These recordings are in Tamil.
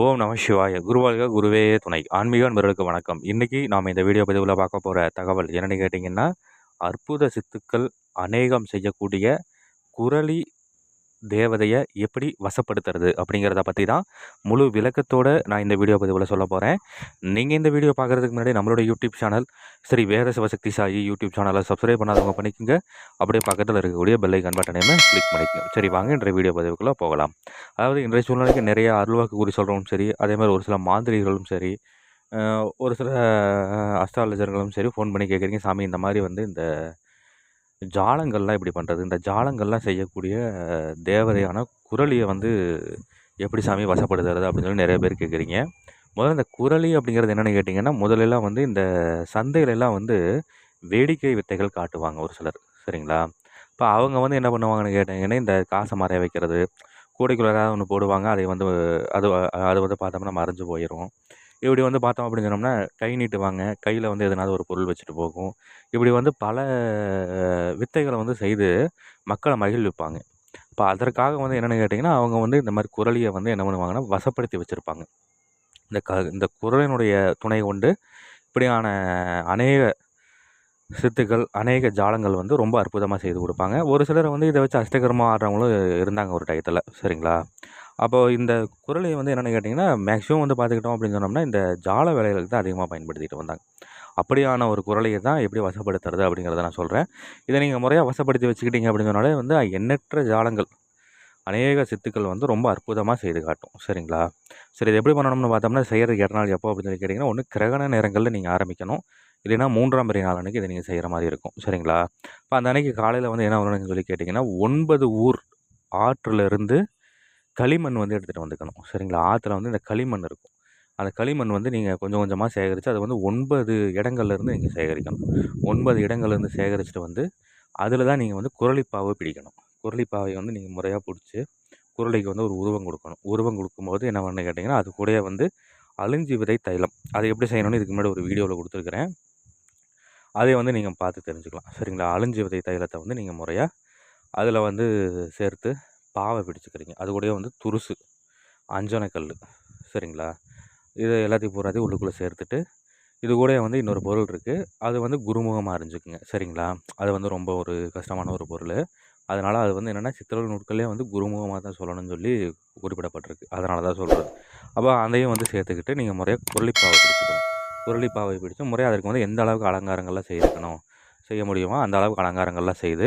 ஓம் நம சிவாய. குருவாழ்க குருவே துணை. ஆன்மீக நண்பர்களுக்கு வணக்கம். இன்றைக்கி நாம் இந்த வீடியோ பதிவில் பார்க்க போகிற தகவல் என்னென்னு கேட்டிங்கன்னா அற்புத சித்துக்கள் அநேகம் செய்யக்கூடிய குரலி தேவதையை எப்படி வசப்படுத்துறது அப்படிங்கிறத பற்றி தான் முழு விளக்கத்தோடு நான் இந்த வீடியோ பதிவில் சொல்ல போகிறேன் நீங்கள் இந்த வீடியோ பார்க்குறதுக்கு முன்னாடி நம்மளோட YouTube channel Shri Veda Sivasakthi Sai YouTube சேனலை சப்ஸ்கிரைப் பண்ணாதவங்க பண்ணிக்கோங்க. அப்படியே பக்கத்தில் இருக்கக்கூடிய பெல்லைக்கன் பட்டனையுமே கிளிக் பண்ணிக்கோங்க. சரி வாங்க இன்றைய வீடியோ பதிவுக்குள்ளே போகலாம். அதாவது இன்றைய சூழ்நிலைக்கு நிறைய அருள்வாக்கு கூறி சொல்கிறவங்களும் சரி அதே மாதிரி ஒரு சில மாந்திரிகளும் சரி ஒரு சில அஸ்ட்ராலஜர்களும் சரி ஃபோன் பண்ணி கேட்குறீங்க சாமி இந்த மாதிரி வந்து இந்த ஜாலங்கள்லாம் எப்படி பண்ணுறது இந்த ஜாலங்கள்லாம் செய்யக்கூடிய தேவதையான குரலியை வந்து எப்படி சாமி வசப்படுத்துறது அப்படின்னு சொல்லி நிறைய பேர் கேட்குறீங்க முதல்ல இந்த குரளி அப்படிங்கிறது என்னென்னு கேட்டிங்கன்னா முதலெல்லாம் வந்து இந்த சந்தையிலெல்லாம் வந்து வேடிக்கை வித்தைகள் காட்டுவாங்க ஒரு சிலர். சரிங்களா? இப்போ அவங்க வந்து என்ன பண்ணுவாங்கன்னு கேட்டிங்கன்னா இந்த காசை மறைய வைக்கிறது கூடைக்குள்ளே ஏதாவது ஒன்று போடுவாங்க அதை வந்து அது அது வந்து பார்த்தோம்னா மறைஞ்சு போயிடும் இப்படி வந்து பார்த்தோம் அப்படின்னு சொன்னோம்னா கை நீட்டுவாங்க. கையில் வந்து எதனாவது ஒரு பொருள் வச்சுட்டு போகும். இப்படி வந்து பல வித்தைகளை வந்து செய்து மக்களை மகிழ்விப்பாங்க. இப்போ அதற்காக வந்து என்னென்னு கேட்டிங்கன்னா அவங்க வந்து இந்த மாதிரி குரலியை வந்து என்ன பண்ணுவாங்கன்னா வசப்படுத்தி வச்சுருப்பாங்க. இந்த க இந்த குரலினுடைய துணை கொண்டு இப்படியான அநேக சித்துக்கள் அநேக ஜாலங்கள் வந்து ரொம்ப அற்புதமாக செய்து கொடுப்பாங்க. ஒரு சிலர் வந்து இதை வச்சு அஷ்டகரமாக ஆடுறவங்களும் இருந்தாங்க ஒரு டயத்தில். சரிங்களா? அப்போது இந்த குரலை வந்து என்னென்னு கேட்டிங்கன்னா மேக்ஸிமம் வந்து பார்த்துக்கிட்டோம் அப்படின்னு சொன்னோம்னா இந்த ஜால வேலைகளுக்கு தான் அதிகமாக பயன்படுத்திட்டு வந்தாங்க. அப்படியான ஒரு குரலையை தான் எப்படி வசப்படுத்துறது அப்படிங்கிறத நான் சொல்கிறேன் இதை நீங்கள் முறையாக வசப்படுத்தி வச்சுக்கிட்டீங்க அப்படின்னு சொன்னாலே வந்து எண்ணற்ற ஜாலங்கள் அநேக சித்துக்கள் வந்து ரொம்ப அற்புதமாக செய்து காட்டும். சரிங்களா? சரி இது எப்படி பண்ணணும்னு பார்த்தோம்னா செய்கிறதுக்கு எட்டு நாள் எப்போ அப்படின்னு சொல்லி கேட்டிங்கன்னா ஒன்று கிரகண நேரங்களில் நீங்கள் ஆரம்பிக்கணும். இல்லைன்னா மூன்றாம் பெரிய நாள் அன்றைக்கி இதை நீங்கள் செய்கிற மாதிரி இருக்கும். சரிங்களா? இப்போ அந்த அன்னைக்கு காலையில் வந்து என்ன வரணும்னு சொல்லி கேட்டிங்கன்னா ஒன்பது ஊர் ஆற்றிலிருந்து களிமண் வந்து எடுத்துகிட்டு வந்துக்கணும். சரிங்களா? ஆற்றுல வந்து இந்த களிமண் இருக்கும். அந்த களிமண் வந்து நீங்கள் கொஞ்சம் கொஞ்சமாக சேகரித்து அதை வந்து ஒன்பது இடங்கள்லேருந்து நீங்கள் சேகரிக்கணும். ஒன்பது இடங்கள்லேருந்து சேகரிச்சுட்டு வந்து அதில் தான் நீங்கள் வந்து குரளிப்பாவை பிடிக்கணும். குரளிப்பாவை வந்து நீங்கள் முறையாக பிடிச்சி குரலைக்கு வந்து ஒரு உருவம் கொடுக்கணும். உருவம் கொடுக்கும்போது என்ன பண்ணு கேட்டிங்கன்னா அது கூட வந்து அழிஞ்சி விதை தைலம். அதை எப்படி செய்யணும்னு இதுக்கு முன்னாடி ஒரு வீடியோவில் கொடுத்துருக்குறேன். அதை வந்து நீங்கள் பார்த்து தெரிஞ்சுக்கலாம். சரிங்களா? அழிஞ்சி விதை தைலத்தை வந்து நீங்கள் முறையாக அதில் வந்து சேர்த்து பாவை பிடிச்சிக்கிறீங்க. அது கூடயே வந்து துருசு அஞ்சனைக்கல் சரிங்களா? இது எல்லாத்தையும் பூராத்தையும் உள்ளுக்குள்ளே சேர்த்துட்டு இது கூட வந்து இன்னொரு பொருள் இருக்குது அது வந்து குருமுகமாக அறிஞ்சுக்குங்க சரிங்களா? அது வந்து ரொம்ப ஒரு கஷ்டமான ஒரு பொருள். அதனால் அது வந்து என்னென்னா சித்திரல் நூட்களே வந்து குருமுகமாக தான் சொல்லணும்னு சொல்லி குறிப்பிடப்பட்டிருக்கு. அதனால தான் சொல்கிறது அப்போ அதையும் வந்து சேர்த்துக்கிட்டு நீங்கள் முறையாக குரளிப்பாவை பிடிச்சிக்கணும். குரளிப்பாவை பிடிச்சி முறையாக அதுக்கு வந்து எந்த அளவுக்கு அலங்காரங்கள்லாம் செய்திருக்கணும் செய்ய முடியுமோ அந்த அளவுக்கு அலங்காரங்கள்லாம் செய்து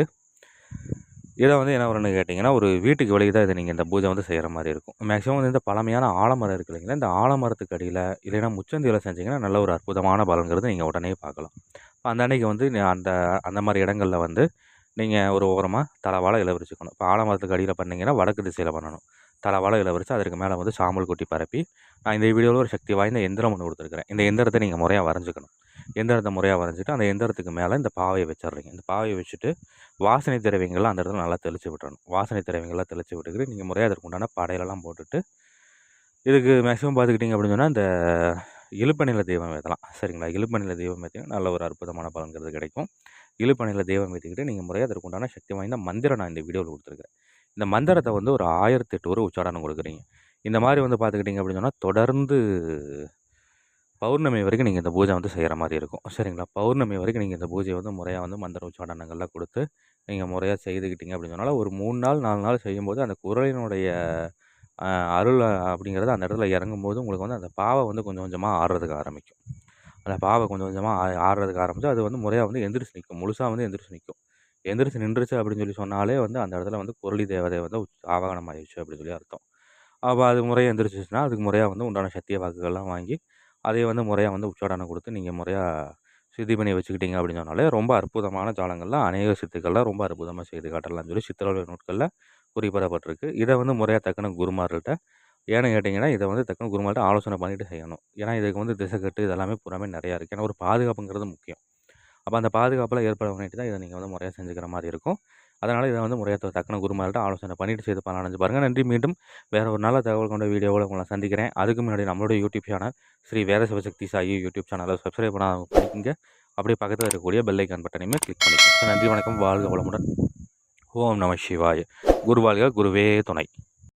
இதை வந்து என்ன வரும்னு கேட்டிங்கன்னா ஒரு வீட்டுக்கு வெளியே தான் இதை நீங்கள் இந்த பூஜை வந்து செய்கிற மாதிரி இருக்கும். மேக்ஸிமம் வந்து இந்த பழமையான ஆலமரம் இருக்கு இல்லைங்களா இந்த ஆலமரத்துக்கு அடியில் இல்லைன்னா முச்சந்தியில் செஞ்சிங்கன்னா நல்ல ஒரு அற்புதமான பலன்கிறது நீங்கள் உடனே பார்க்கலாம். இப்போ அந்த அன்னைக்கு வந்து அந்த அந்த மாதிரி இடங்களில் வந்து நீங்கள் ஒரு ஓரமாக தலவாழை இலை இப்போ ஆலமரத்துக்கு அடியில் பண்ணிங்கன்னா வடக்கு திசையில் பண்ணணும். தலவாழை இளவரிச்சு அதற்கு மேலே வந்து சாம்பல் கொட்டி பரப்பி நான் இந்த வீடியோவில் ஒரு சக்தி வாய்ந்த எந்திரம் ஒன்று கொடுத்துருக்குறேன். இந்த எந்திரத்தை நீங்கள் முறையாக வரைஞ்சிக்கணும். எந்திரத்தை முறையாக வரைஞ்சிட்டு அந்த எந்திரத்துக்கு மேலே இந்த பாவையை வச்சிடுறீங்க. இந்த பாவையை வச்சுட்டு வாசனை திரவியங்கள்லாம் அந்த இடத்துல நல்லா தெளித்து விட்டுறணும். வாசனை திரவியங்கள்லாம் தெளித்து விட்டுக்கிட்டு நீங்கள் முறையாக அதற்கு உண்டான படையிலலாம் போட்டுட்டு இதுக்கு மேக்ஸிமம் பார்த்துக்கிட்டிங்க அப்படின்னு சொன்னால் இந்த இழுப்பநில தெய்வம் ஏற்றலாம் சரிங்களா? இழுப்பநில தெய்வம் ஏற்றிங்கன்னா நல்ல ஒரு அற்புதமான பலன்கிறது கிடைக்கும். இழுப்பநில தெய்வம் ஏற்றிக்கிட்டு நீங்கள் முறையாக அதற்கு உண்டான சக்தி வாய்ந்த மந்திரம் நான் இந்த வீடியோவில் கொடுத்துருக்கேன் இந்த மந்திரத்தை வந்து ஒரு ஆயிரத்தி எட்டு ஒரு உச்சாரணம் கொடுக்குறீங்க. இந்த மாதிரி வந்து பார்த்துக்கிட்டிங்க அப்படின்னு சொன்னால் தொடர்ந்து பௌர்ணமி வரைக்கும் நீங்கள் இந்த பூஜை வந்து செய்கிற மாதிரி இருக்கும். சரிங்களா? பௌர்ணமி வரைக்கும் நீங்கள் இந்த பூஜையை வந்து முறையாக வந்து மந்திர உச்சாடனங்கள்லாம் கொடுத்து நீங்கள் முறையாக செய்துக்கிட்டீங்க அப்படின்னு சொன்னால் ஒரு மூணு நாள் நாலு நாள் செய்யும்போது அந்த குரலினுடைய அருள் அப்படிங்கிறது அந்த இடத்துல இறங்கும்போது உங்களுக்கு வந்து அந்த பாவை வந்து கொஞ்சம் கொஞ்சமாக ஆடுறதுக்கு ஆரம்பிக்கும். அந்த பாவை கொஞ்சம் கொஞ்சமாக ஆடுறதுக்கு ஆரம்பித்து அது வந்து முறையாக வந்து எந்திரிச்சு நிற்கும். முழுசாக வந்து எந்திரிச்சு நிற்கும். எந்திரிச்சு நின்றுச்சு அப்படின்னு சொல்லி சொன்னாலே வந்து அந்த இடத்துல வந்து குரளி தேவதை வந்து ஆவாகனம் ஆயிடுச்சு அப்படின்னு சொல்லி அர்த்தம். அப்போ அது முறையாக எந்திரிச்சிச்சுன்னா அதுக்கு முறையாக வந்து உண்டான சத்திய வாக்குகள்லாம் வாங்கி அதை வந்து முறையாக வந்து உச்சாடனை கொடுத்து நீங்கள் முறையாக சித்தி பண்ணி வச்சுக்கிட்டீங்க அப்படின்னு சொன்னாலே ரொம்ப அற்புதமான ஜாலங்கள்லாம் அநேக சித்துக்கள்லாம் ரொம்ப அற்புதமாக செய்து காட்டலாம்னு சொல்லி சித்திரவதை நூட்களில் குறிப்பிடப்பட்டிருக்கு. இதை வந்து முறையாக தக்கன குருமார்கள்ட்ட ஏன்னு கேட்டிங்கன்னா இதை வந்து தக்கன குருமார்கிட்ட ஆலோசனை பண்ணிவிட்டு செய்யணும். ஏன்னா இதுக்கு வந்து திசை கட்டு இதெல்லாமே புறாமே நிறையா இருக்குது ஏன்னா ஒரு பாதுகாப்புங்கிறது முக்கியம். அப்போ அந்த பாதுகாப்பில் ஏற்பட பண்ணிட்டு தான் இதை நீங்கள் வந்து முறையாக செஞ்சுக்கிற மாதிரி இருக்கும். அதனால் இதை வந்து முறையாக தக்கன குருமார்கிட்ட ஆலோசனை பண்ணிவிட்டு செய்து பண்ணலாம்னு பாருங்கள் நன்றி. மீண்டும் வேறு ஒரு நல்ல தகவல் கொண்ட வீடியோவில் உங்களை சந்திக்கிறேன். அதுக்கு முன்னாடி நம்மளுடைய YouTube channel Shri Veda Sivasakthi Sai YouTube சேனலை சப்ஸ்கிரைப் பண்ண பண்ணிக்கோங்க. அப்படியே பக்கத்தில் இருக்கக்கூடிய பெல்லைக்கான் பட்டனையுமே கிளிக் பண்ணிக்கோங்க. நன்றி வணக்கம். வாழ்க வளமுடன். ஓம் நம சிவாய. குருவாழ்க குருவே துணை.